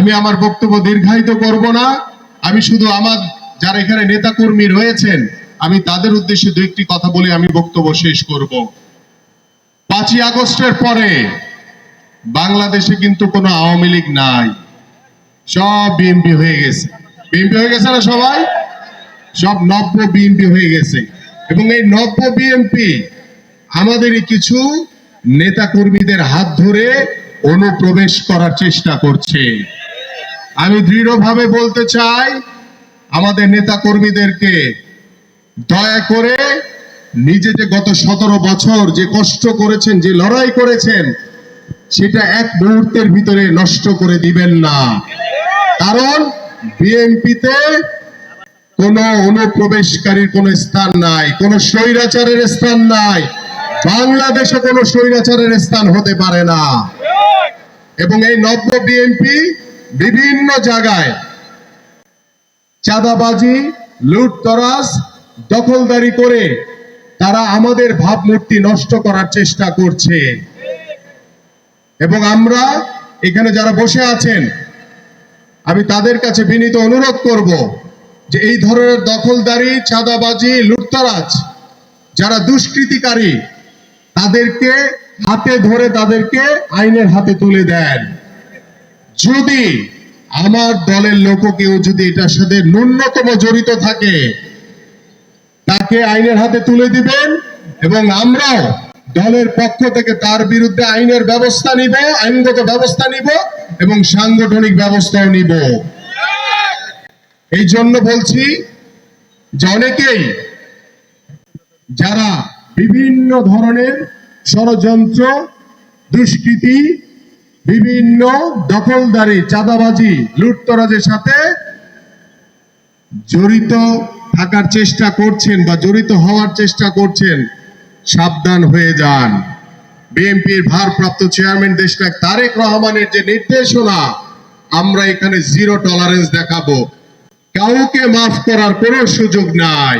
আমি আমার বক্তব্য দীর্ঘায়িত করব না। আমি শুধু আমার যারা এখানে নেতাকর্মী রয়েছেন, আমি তাদের উদ্দেশ্যে দু একটি কথা বলে আমি বক্তব্য শেষ করব। পাঁচই আগস্টের পরে বাংলাদেশে কিন্তু কোনো আওয়ামী লীগ নাই। সব বিএনপি হয়ে গেছে। বিএনপি হয়ে গেছে না সবাই? সব নব্য বিএনপি হয়ে গেছে। এবং এই নব্য বিএনপি আমাদেরই কিছু নেতা কর্মীদের হাত ধরে অনুপ্রবেশ করার চেষ্টা করছে। আমি দৃঢ়ভাবে বলতে চাই, আমাদের নেতা কর্মীদেরকে দয়া করে নিজে যে গত সতেরো বছর যে কষ্ট করেছেন, যে লড়াই করেছেন, সেটা এক মুহূর্তের ভিতরে নষ্ট করে দিবেন না। কারণ বিএনপিতে কোন অনুপ্রবেশকারীর কোন স্থান নাই, কোন স্বৈরাচারের স্থান নাই, বাংলাদেশে কোন স্বৈরাচারের স্থান হতে পারে না। এবং এই নব্য বিএনপি বিভিন্ন জায়গায়। চাঁদাবাজি, লুটতরাজ, দখলদারি করে তারা আমাদের ভাবমূর্তি নষ্ট করার চেষ্টা করছে। এবং আমরা এখানে যারা বসে আছেন, আমি তাদের কাছে বিনীত অনুরোধ করব যে এই ধরনের দখলদারি, চাঁদাবাজি, লুটতরাজ, যারা দুষ্কৃতিকারী, তাদেরকে হাতে ধরে তাদেরকে আইনের হাতে তুলে দেন। যদি আমার দলের লোক কেউ যদি এটার সাথে ন্যূনতম জড়িত থাকে, তাকে আইনের হাতে তুলে দিবেন এবং আমরাও দলের পক্ষ থেকে তার বিরুদ্ধে আইনের ব্যবস্থা নিব, আইনগত ব্যবস্থা নিব এবং সাংগঠনিক ব্যবস্থাও নিব। এই জন্য বলছি যে অনেকেই যারা বিভিন্ন ধরনের ষড়যন্ত্র, দুষ্কৃতি বিভিন্ন দখলদারি, চাঁদাবাজি, লুটতরাজের সাথে জড়িত থাকার চেষ্টা করছেন বা জড়িত হওয়ার চেষ্টা করছেন, সাবধান হয়ে যান। বিএনপির ভারপ্রাপ্ত চেয়ারম্যান দেশনায়ক তারেক রহমানের যে নির্দেশনা, আমরা এখানে জিরো টলারেন্স দেখাবো। কাউকে মাফ করার কোনো সুযোগ নাই।